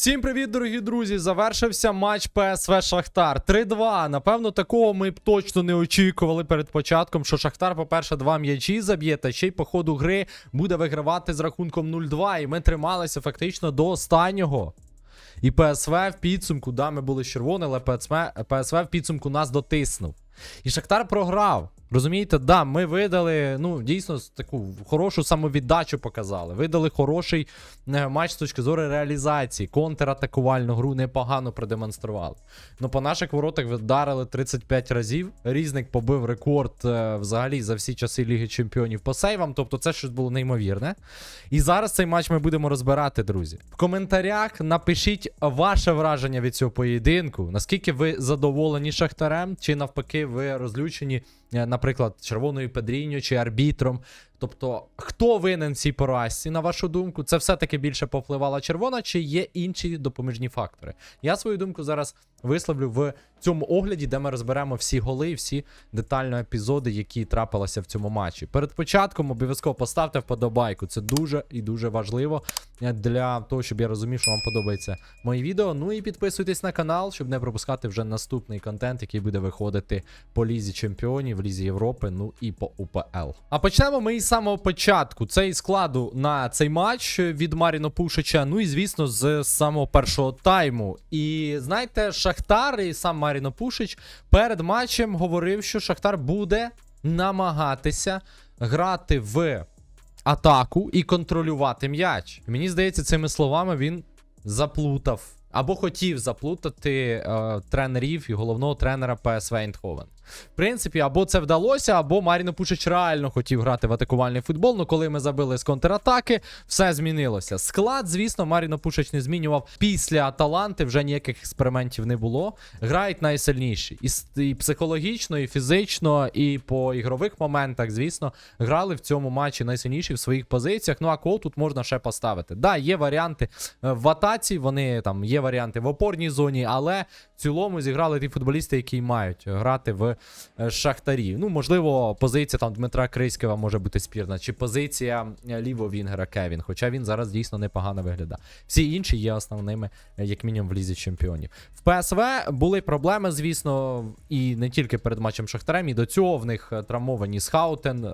Всім привіт, дорогі друзі! Завершився матч ПСВ Шахтар. 3-2. Напевно, такого ми б точно не очікували перед початком, що Шахтар, по-перше, два м'ячі заб'є, та ще й по ходу гри буде вигравати з рахунком 0-2. І ми трималися фактично до останнього. І ПСВ в підсумку, да, ми були червоні, але ПСВ, в підсумку нас дотиснув. І Шахтар програв. Розумієте, да, ми видали, ну, дійсно, таку хорошу самовіддачу показали. Видали хороший е, матч з точки зору реалізації. Контратакувальну гру непогано продемонстрували. Ну, по наших воротах вдарили 35 разів. Різник побив рекорд е, взагалі за всі часи Ліги Чемпіонів по сейвам. Тобто це щось було неймовірне. І зараз цей матч ми будемо розбирати, друзі. В коментарях напишіть ваше враження від цього поєдинку. Наскільки ви задоволені Шахтарем, чи навпаки, ви розлючені, наприклад, червоною Педріньо чи арбітром. Тобто, хто винен цій поразці, на вашу думку? Це все-таки більше повпливала червона, чи є інші допоміжні фактори? Я свою думку зараз висловлю в цьому огляді, де ми розберемо всі голи, всі детально епізоди, які трапилися в цьому матчі. Перед початком обов'язково поставте вподобайку. Це дуже і дуже важливо е, для того, щоб я розумів, що вам подобається мої відео. Ну і підписуйтесь на канал, щоб не пропускати вже наступний контент, який буде виходити по лізі чемпіонів, лізі Європи, ну і по УПЛ. А почнемо ми із самого початку. Це із складу на цей матч від Маріно Пушича. Ну і звісно, з самого першого тайму. І знаєте, Шахтар і сам Маріно Пушич перед матчем говорив, що Шахтар буде намагатися грати в атаку і контролювати м'яч. Мені здається, цими словами він заплутав або хотів заплутати е, тренерів і головного тренера ПСВ Ейндховен. В принципі, або це вдалося, або Маріно Пушич реально хотів грати в атакувальний футбол. Ну коли ми забили з контратаки, все змінилося. Склад, звісно, Маріно Пушич не змінював після Аталанти, вже ніяких експериментів не було. Грають найсильніші. І, і психологічно, і фізично, і по ігрових моментах, звісно, грали в цьому матчі найсильніші в своїх позиціях. Ну а кого тут можна ще поставити? Да, є варіанти е, в атаці, вони там є варіанти в опорній зоні, але в цілому зіграли ті футболісти, які мають грати в е, Шахтарі. Ну, можливо, позиція там Дмитра Криськова може бути спірна, чи позиція е, лівого Вінгера Кевін, хоча він зараз дійсно непогано виглядає. Всі інші є основними, е, як мінімум, в лізі чемпіонів. В ПСВ були проблеми, звісно, і не тільки перед матчем Шахтарем, і до цього в них травмовані Схаутен,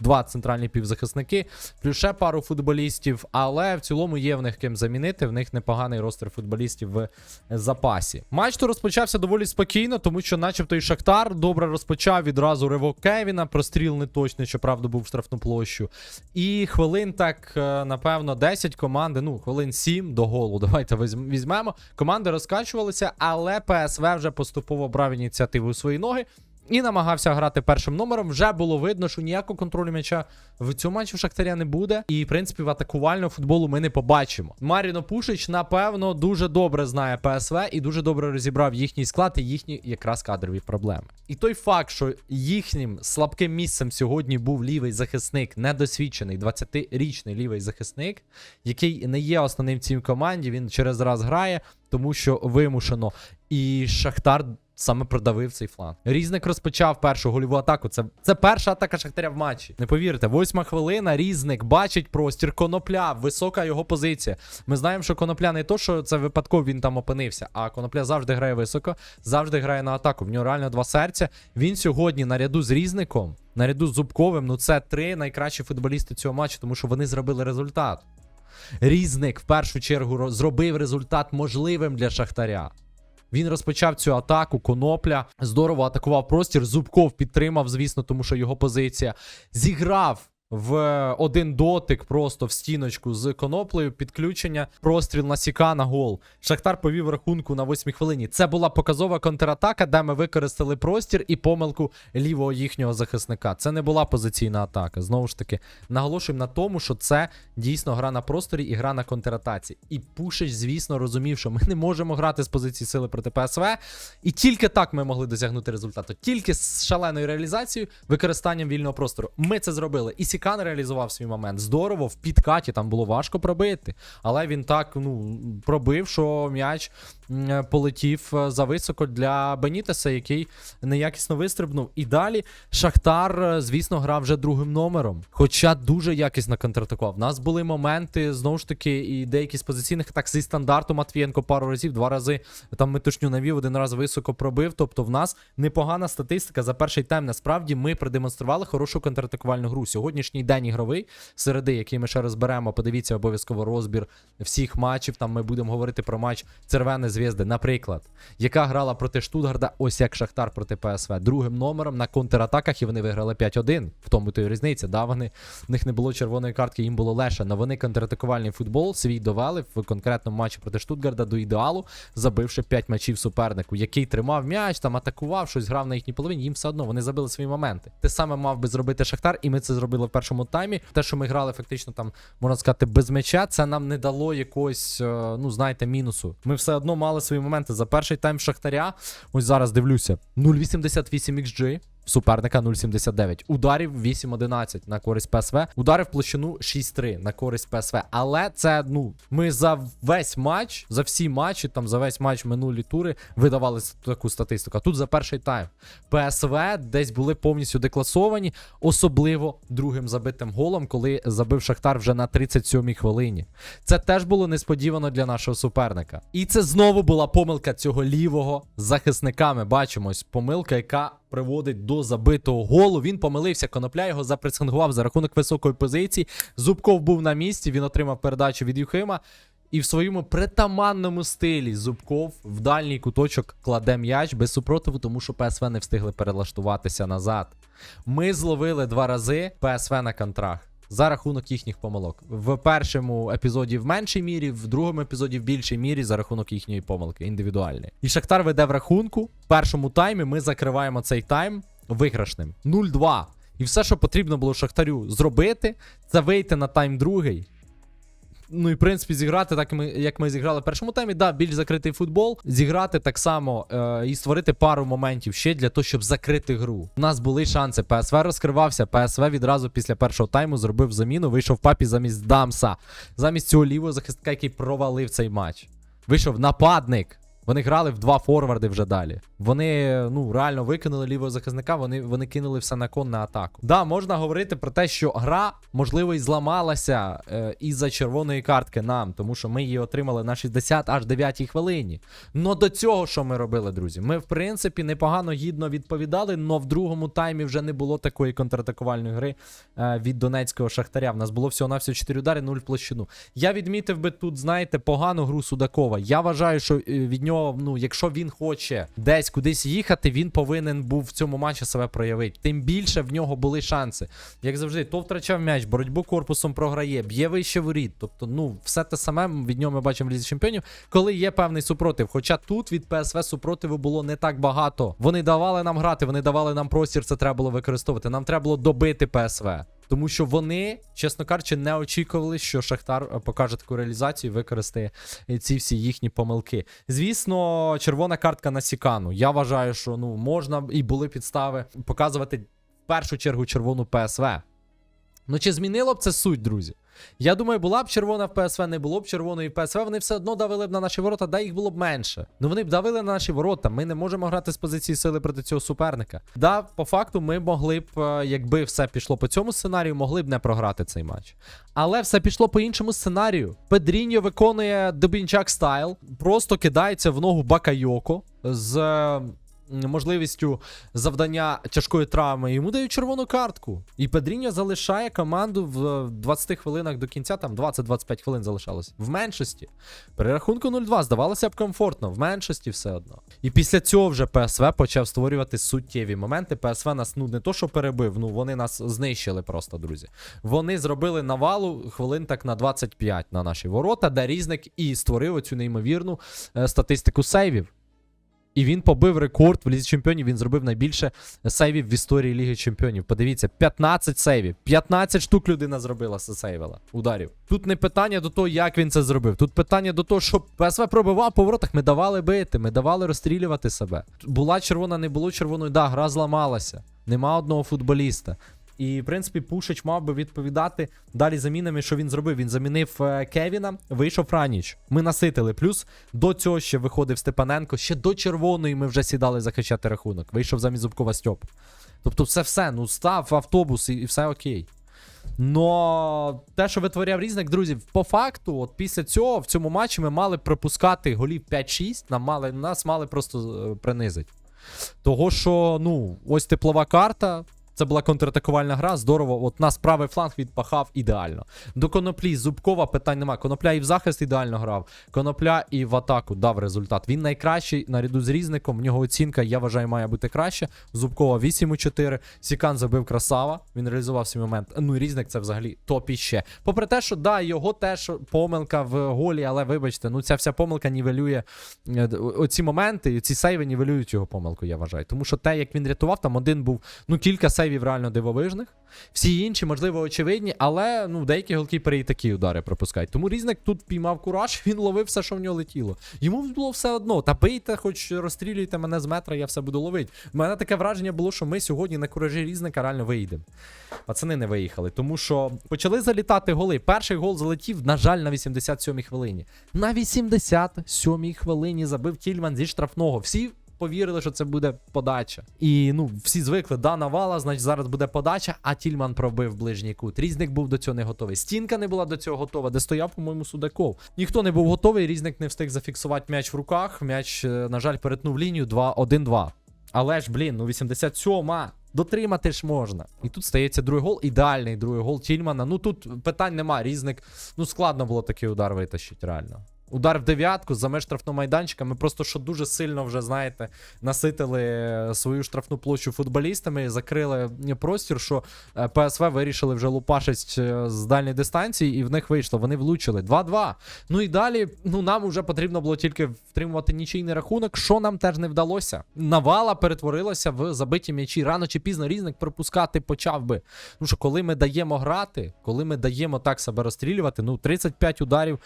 два центральні півзахисники, плюс ще пару футболістів, але в цілому є в них ким замінити. В них непоганий ростер футболістів в запасі. Матч то розпочався доволі спокійно, тому що, начебто, і Шахтар добре розпочав відразу ривок Кевіна. Простріл не точний, щоправда, був в штрафну площу. І хвилин так, е, напевно, 10 команди, ну, хвилин 7 до голу. Давайте візьмемо. Команди розкачувалися, але ПСВ вже поступово брав ініціативу у свої ноги. І намагався грати першим номером. Вже було видно, що ніякого контролю м'яча в цьому матчі в Шахтаря не буде. І, в принципі, в атакувального футболу ми не побачимо. Маріно Пушич, напевно, дуже добре знає ПСВ і дуже добре розібрав їхній склад і їхні якраз кадрові проблеми. І той факт, що їхнім слабким місцем сьогодні був лівий захисник, недосвідчений 20-річний лівий захисник, який не є основним в цій команді. Він через раз грає, тому що вимушено. І Шахтар саме продавив цей фланг. Різник розпочав першу гольову атаку. Це, це перша атака Шахтаря в матчі. Не повірте, восьма хвилина. Різник бачить простір. Конопля, висока його позиція. Ми знаємо, що конопля не то, що це випадково він там опинився, а конопля завжди грає високо, завжди грає на атаку. В нього реально два серця. Він сьогодні наряду з різником, наряду з Зубковим. Ну це три найкращі футболісти цього матчу, тому що вони зробили результат. Різник в першу чергу зробив результат можливим для Шахтаря. Він розпочав цю атаку. Конопля здорово атакував простір. Зубков підтримав, звісно, тому що його позиція зіграв. В один дотик просто в стіночку з коноплею, підключення, простріл на сіка на гол. Шахтар повів рахунку на восьмій хвилині. Це була показова контратака, де ми використали простір і помилку лівого їхнього захисника. Це не була позиційна атака. Знову ж таки, наголошуємо на тому, що це дійсно гра на просторі і гра на контратаці. І Пушич, звісно, розумів, що ми не можемо грати з позиції сили проти ПСВ. І тільки так ми могли досягнути результату. Тільки з шаленою реалізацією, використанням вільного простору. Ми це зробили. І Насікан реалізував свій момент. Здорово, в підкаті там було важко пробити. Але він так ну, пробив, що м'яч полетів е, зависоко для Бенітеса, який неякісно вистрибнув. І далі Шахтар, е, звісно, грав вже другим номером. Хоча дуже якісно контратакував. У нас були моменти, знову ж таки, і деякі з позиційних атак зі стандарту Матвієнко пару разів, два рази там метушню навів, один раз високо пробив. Тобто, в нас непогана статистика за перший тайм. Насправді ми продемонстрували хорошу контратакувальну гру. Сьогоднішній день ігровий середи, який ми ще розберемо. Подивіться обов'язково розбір всіх матчів. Там ми будемо говорити про матч Червоне Зв'язди, наприклад, яка грала проти Штутгарда, ось як Шахтар проти ПСВ. Другим номером на контратаках і вони виграли 5-1. В тому то й різниця. Да, вони в них не було червоної картки, їм було легше. Але вони контратакувальний футбол свій довели в конкретному матчі проти Штутгарда до ідеалу, забивши 5 матчів супернику, який тримав м'яч, там атакував, щось грав на їхній половині. Їм все одно вони забили свої моменти. Те саме мав би зробити Шахтар, і ми це зробили в першому таймі. Те, що ми грали фактично там, можна сказати, без м'яча, це нам не дало якогось, е, ну знаєте, мінусу. Ми все одно мали свої моменти. За перший тайм Шахтаря, ось зараз дивлюся, 0,88 XG. Суперника 0,79. Ударів 8-11 на користь ПСВ. Удари в площину 6-3 на користь ПСВ. Але це, ну, ми за весь матч, за всі матчі, там за весь матч минулі тури видавали таку статистику. Тут за перший тайм. ПСВ десь були повністю декласовані, особливо другим забитим голом, коли забив Шахтар вже на 37-й хвилині. Це теж було несподівано для нашого суперника. І це знову була помилка цього лівого захисника. Ми бачимо ось помилка, яка приводить до забитого голу. Він помилився. Конопля його запресингував за рахунок високої позиції. Зубков був на місці. Він отримав передачу від Юхима. І в своєму притаманному стилі Зубков в дальній куточок кладе м'яч без супротиву, тому що ПСВ не встигли перелаштуватися назад. Ми зловили два рази ПСВ на контрах. За рахунок їхніх помилок. В першому епізоді в меншій мірі, в другому епізоді в більшій мірі за рахунок їхньої помилки, індивідуальної. І Шахтар веде в рахунку. В першому таймі ми закриваємо цей тайм виграшним. 0-2. І все, що потрібно було Шахтарю зробити, це вийти на тайм другий. Ну і в принципі зіграти так, ми- як ми зіграли в першому таймі. Да, більш закритий футбол. Зіграти так само е, і створити пару моментів ще для того, щоб закрити гру. У нас були шанси. ПСВ розкривався. ПСВ відразу після першого тайму зробив заміну. Вийшов папі замість Дамса. Замість цього лівого захисника, який провалив цей матч. Вийшов нападник. Вони грали в два форварди вже далі. Вони ну реально викинули лівого захисника, вони, вони кинули все на кон на атаку. Да, можна говорити про те, що гра, можливо, і зламалася е, із-за червоної картки нам, тому що ми її отримали на 60 аж 9 хвилині. Но до цього, що ми робили, друзі? Ми, в принципі, непогано гідно відповідали, но в другому таймі вже не було такої контратакувальної гри е, від донецького шахтаря. В нас було всього навсього 4 удари, 0 в площину. Я відмітив би тут, знаєте, погану гру Судакова. Я вважаю, що е, від нього, ну, якщо він хоче десь кудись їхати, він повинен був в цьому матчі себе проявити. Тим більше в нього були шанси. Як завжди, то втрачав м'яч, боротьбу корпусом програє, б'є вище воріт. Тобто, ну, все те саме від нього ми бачимо в лізі чемпіонів, коли є певний супротив. Хоча тут від ПСВ супротиву було не так багато. Вони давали нам грати, вони давали нам простір, це треба було використовувати. Нам треба було добити ПСВ. Тому що вони, чесно кажучи, не очікували, що Шахтар е, покаже таку реалізацію і використає е, ці всі їхні помилки. Звісно, червона картка на Сікану. Я вважаю, що ну можна і були підстави показувати в першу чергу червону ПСВ. Ну чи змінило б це суть, друзі? Я думаю, була б червона в ПСВ, не було б червоної в ПСВ, вони все одно давили б на наші ворота, да їх було б менше. Ну вони б давили на наші ворота. Ми не можемо грати з позиції сили проти цього суперника. Да, по факту, ми могли б, е, якби все пішло по цьому сценарію, могли б не програти цей матч. Але все пішло по іншому сценарію. Педріньо виконує Дубінчак стайл, просто кидається в ногу Бакайоко з. Е, Можливістю завдання тяжкої травми йому дають червону картку. І Педріньо залишає команду в 20 хвилинах до кінця, там 20-25 хвилин залишалось. В меншості. При рахунку 0-2 здавалося б комфортно, в меншості все одно. І після цього вже ПСВ почав створювати суттєві моменти. ПСВ нас ну не то, що перебив, ну вони нас знищили просто, друзі. Вони зробили навалу хвилин так на 25 на наші ворота, де різник і створив оцю неймовірну е, статистику сейвів. І він побив рекорд в Лізі Чемпіонів. Він зробив найбільше сейвів в історії Ліги Чемпіонів. Подивіться, 15 сейвів. 15 штук людина зробила сейвила ударів. Тут не питання до того, як він це зробив. Тут питання до того, що ПСВ пробивав по воротах. Ми давали бити, ми давали розстрілювати себе. Була червона, не було червоної. Да, гра зламалася. Нема одного футболіста. І, в принципі, Пушич мав би відповідати далі замінами, що він зробив. Він замінив е, Кевіна, вийшов Раніч. Ми наситили. Плюс до цього ще виходив Степаненко. Ще до червоної ми вже сідали захищати рахунок. Вийшов замість Зубкова Стьоп. Тобто, все все, ну став автобус і, і все окей. Но те, що витворяв різник, друзі, по факту, от після цього в цьому матчі ми мали пропускати голів 5-6, нам мали, нас мали просто е, принизити. Того, що, ну, ось теплова карта. Це була контратакувальна гра, здорово. От нас правий фланг відпахав ідеально. До коноплі Зубкова питань нема. Конопля і в захист ідеально грав. Конопля і в атаку дав результат. Він найкращий наряду з різником. В нього оцінка, я вважаю, має бути краще. Зубкова 8,4. Сікан забив красава. Він реалізував свій момент. Ну і різник це взагалі топ іще. Попри те, що да, його теж помилка в голі, але вибачте, ну ця вся помилка нівелює е, оці моменти, ці сейви нівелюють його помилку, я вважаю. Тому що те, як він рятував, там один був ну кілька сейвів реально дивовижних. Всі інші, можливо, очевидні, але ну деякі голкіпери і такі удари пропускають. Тому різник тут піймав кураж, він ловив все, що в нього летіло. Йому було все одно. Та бийте, хоч розстрілюйте мене з метра, я все буду ловити. У мене таке враження було, що ми сьогодні на куражі різника реально виїдемо. Пацани не виїхали, тому що почали залітати голи. Перший гол залетів, на жаль, на 87-й хвилині. На 87-й хвилині забив Тільман зі штрафного. Всі повірили, що це буде подача. І ну, всі звикли, да, навала, значить зараз буде подача, а Тільман пробив ближній кут. Різник був до цього не готовий. Стінка не була до цього готова, де стояв, по-моєму, Судаков. Ніхто не був готовий, різник не встиг зафіксувати м'яч в руках. М'яч, е, на жаль, перетнув лінію 2-1-2. Але ж, блін, ну 87-ма. Дотримати ж можна. І тут стається другий гол. Ідеальний другий гол Тільмана. Ну тут питань нема. Різник. Ну складно було такий удар витащити, реально. Удар в дев'ятку за меж штрафного майданчика. Ми просто що дуже сильно вже, знаєте, наситили е, свою штрафну площу футболістами, закрили е, простір, що е, ПСВ вирішили вже лупашить з дальньої дистанції, і в них вийшло. Вони влучили 2-2. Ну і далі, ну нам вже потрібно було тільки втримувати нічийний рахунок, що нам теж не вдалося. Навала перетворилася в забиті м'ячі. Рано чи пізно різник пропускати почав би. Ну що, коли ми даємо грати, коли ми даємо так себе розстрілювати, ну 35 ударів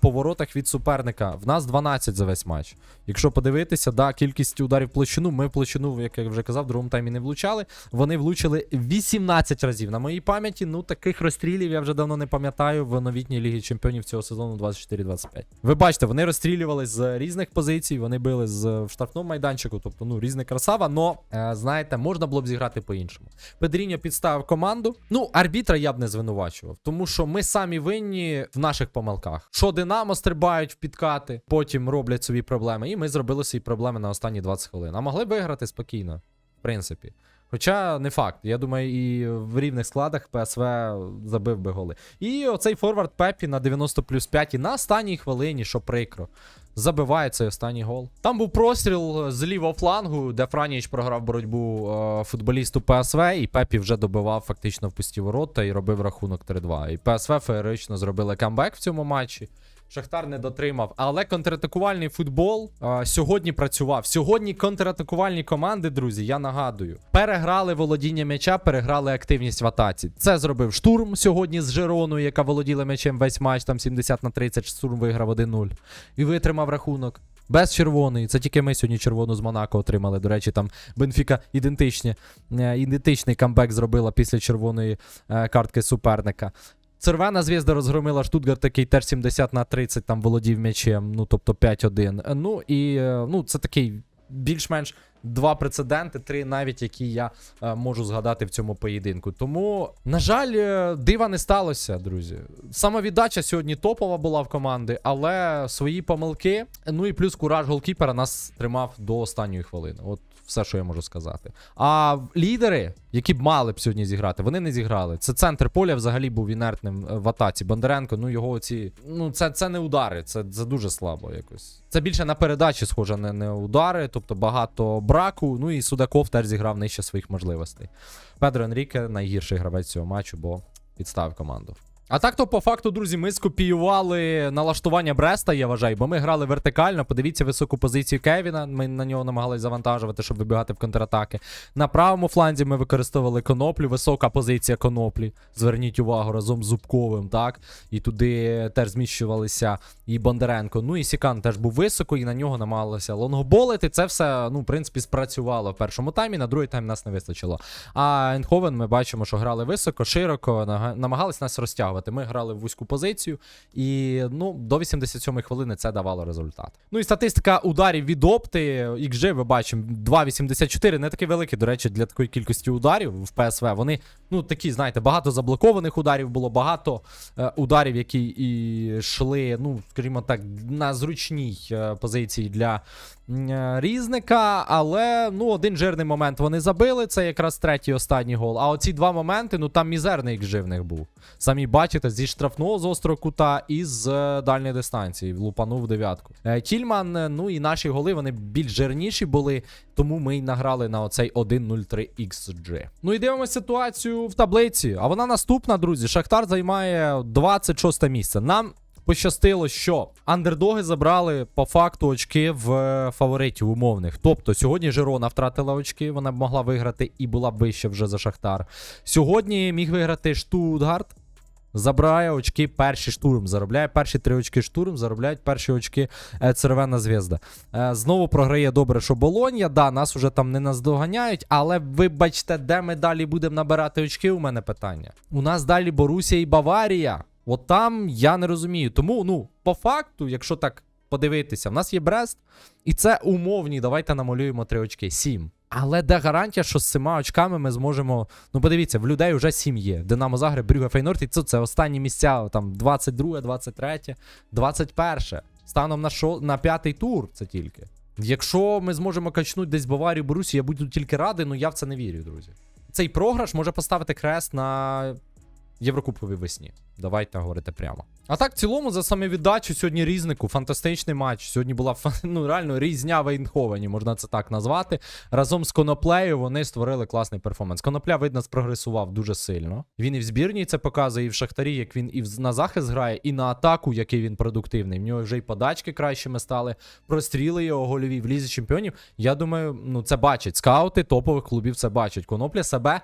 по воротах від суперника. В нас 12 за весь матч. Якщо подивитися, да, кількість ударів площину, ми площину, як я вже казав, в другому таймі не влучали. Вони влучили 18 разів. На моїй пам'яті, ну таких розстрілів я вже давно не пам'ятаю в новітній лігі чемпіонів цього сезону 24-25. Ви бачите, вони розстрілювали з різних позицій, вони били з в майданчику, тобто ну різна красава, но е, знаєте, можна було б зіграти по-іншому. Педріньо підставив команду. Ну, арбітра я б не звинувачував, тому що ми самі винні в наших помилках. Що Динамо стрибають в підкати, потім роблять собі проблеми, і ми зробили свої проблеми на останні 20 хвилин. А могли виграти спокійно, в принципі. Хоча не факт. Я думаю, і в рівних складах ПСВ забив би голи. І оцей форвард Пепі на 90 плюс 5 і на останній хвилині, що прикро. Забиває цей останній гол. Там був простріл з лівого флангу, де Франіч програв боротьбу е, футболісту ПСВ, і Пепі вже добивав фактично в пусті ворота і робив рахунок 3-2. І ПСВ феєрично зробили камбек в цьому матчі. Шахтар не дотримав, але контратакувальний футбол е, сьогодні працював. Сьогодні контратакувальні команди, друзі, я нагадую, переграли володіння м'яча, переграли активність в атаці. Це зробив штурм сьогодні з Жироною, яка володіла м'ячем весь матч, там 70 на 30, штурм виграв 1-0. І витримав рахунок. Без червоної. Це тільки ми сьогодні червону з Монако отримали. До речі, там Бенфіка ідентичні, е, ідентичний камбек зробила після червоної е, картки суперника. Червона звізда розгромила Штутгарт, який теж 70 на 30 там володів м'ячем, ну тобто 5-1. Ну і е, ну, це такий більш-менш два прецеденти, три навіть, які я е, можу згадати в цьому поєдинку. Тому, на жаль, е, дива не сталося, друзі. Самовіддача сьогодні топова була в команди, але свої помилки, ну і плюс кураж голкіпера нас тримав до останньої хвилини. От все, що я можу сказати. А лідери, які б мали б сьогодні зіграти, вони не зіграли. Це центр поля взагалі був інертним е, в атаці. Бондаренко, ну його оці. Ну, це, це не удари, це, це дуже слабо якось. Це більше на передачі схоже, не, не удари, тобто багато браку. Ну і Судаков теж зіграв нижче своїх можливостей. Педро Енріке найгірший гравець цього матчу, бо підставив команду. А так то по факту, друзі, ми скопіювали налаштування Бреста, я вважаю, бо ми грали вертикально. Подивіться високу позицію Кевіна. Ми на нього намагалися завантажувати, щоб вибігати в контратаки. На правому фланзі ми використовували коноплю, висока позиція коноплі. Зверніть увагу разом з Зубковим, так? І туди теж зміщувалися і Бондаренко. Ну і Сікан теж був високо, і на нього намагалися лонгболити. Це все, ну, в принципі, спрацювало в першому таймі, на другий тайм нас не вистачило. А Енховен ми бачимо, що грали високо, широко, намагались нас розтягувати. Ми грали в вузьку позицію, і ну, до 87-ї хвилини це давало результат. Ну і статистика ударів від опти. XG, ви бачимо, 2,84, не такий великий, до речі, для такої кількості ударів в ПСВ. Вони, ну, такі, знаєте, багато заблокованих ударів було, багато е, ударів, які йшли, ну, скажімо так, на зручній е, позиції для різника. Але ну, один жирний момент вони забили. Це якраз третій останній гол. А оці два моменти, ну там мізерний XG в них був. Самі бачите, зі штрафного з острого кута і з е, дальньої дистанції. Лупанув дев'ятку. Е, Тільман, е, ну і наші голи вони більш жирніші були, тому ми й награли на оцей 1.03 XG. Ну і дивимося ситуацію в таблиці. А вона наступна, друзі. Шахтар займає 26 місце. Нам. Пощастило, що андердоги забрали по факту очки в е, фаворитів умовних. Тобто сьогодні Жирона втратила очки, вона б могла виграти і була б вище вже за Шахтар. Сьогодні міг виграти Штутгарт. Забирає очки перший штурм. Заробляє перші три очки штурм, заробляють перші очки е, Цервена Звізда. Е, знову програє добре, що Болонья. Да, нас уже там не наздоганяють, але вибачте, де ми далі будемо набирати очки? У мене питання. У нас далі Борусія і Баварія. От там я не розумію. Тому, ну, по факту, якщо так подивитися, в нас є Брест, і це умовні. Давайте намалюємо три очки. Сім. Але де гарантія, що з сема очками ми зможемо. Ну, подивіться, в людей вже сім є. Динамо Загреб, Брюге Фейнорд, і це, це останні місця, там 22, 23, 21. Станом на шо, на п'ятий тур це тільки. Якщо ми зможемо качнути десь Баварію, Борусію, я буду тільки радий, ну я в це не вірю, друзі. Цей програш може поставити крест на Єврокубковій весні. Давайте говорити прямо. А так, в цілому, за самовіддачу сьогодні різнику, фантастичний матч. Сьогодні була ну, реально різня в Ейнховені, можна це так назвати. Разом з Коноплею вони створили класний перформанс. Конопля, видно, спрогресував дуже сильно. Він і в збірній це показує, і в Шахтарі, як він і на захист грає, і на атаку, який він продуктивний. В нього вже й подачки кращими стали, простріли його гольові в лізі чемпіонів. Я думаю, ну це бачать. Скаути топових клубів це бачать. Конопля себе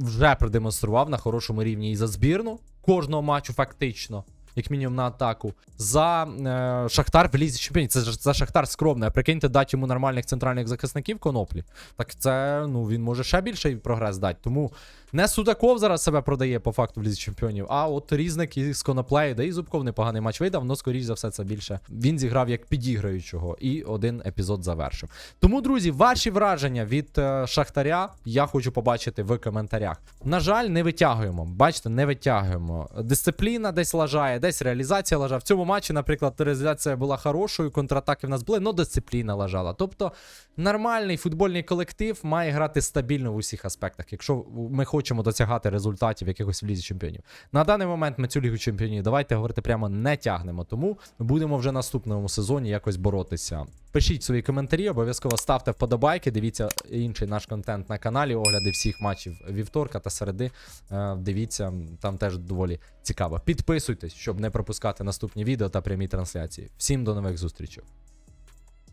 вже продемонстрував на хорошому рівні і за збірну кожного матчу, фактично. Як мінімум на атаку. За е, Шахтар в лізі чемпіонів. Це за Шахтар скромний. А прикиньте, дати йому нормальних центральних захисників коноплі. Так це ну він може ще більший прогрес дати. Тому не Судаков зараз себе продає по факту в лізі чемпіонів, а от різник із коноплею, да і Зубков непоганий матч видав, але скоріш за все це більше. Він зіграв як підіграючого і один епізод завершив. Тому, друзі, ваші враження від е, Шахтаря я хочу побачити в коментарях. На жаль, не витягуємо. Бачите, не витягуємо. Дисципліна десь лажає, десь реалізація лажає. В цьому матчі, наприклад, реалізація була хорошою, контратаки в нас були, але дисципліна лажала. Тобто нормальний футбольний колектив має грати стабільно в усіх аспектах, якщо ми хочемо досягати результатів якихось в лізі чемпіонів. На даний момент ми цю лігу чемпіонів, давайте говорити прямо не тягнемо. Тому будемо вже наступному сезоні якось боротися. Пишіть свої коментарі, обов'язково ставте вподобайки. Дивіться інший наш контент на каналі, огляди всіх матчів вівторка та середи. Е, Дивіться, там теж доволі цікаво. Підписуйтесь, щоб не пропускати наступні відео та прямі трансляції. Всім до нових зустрічей.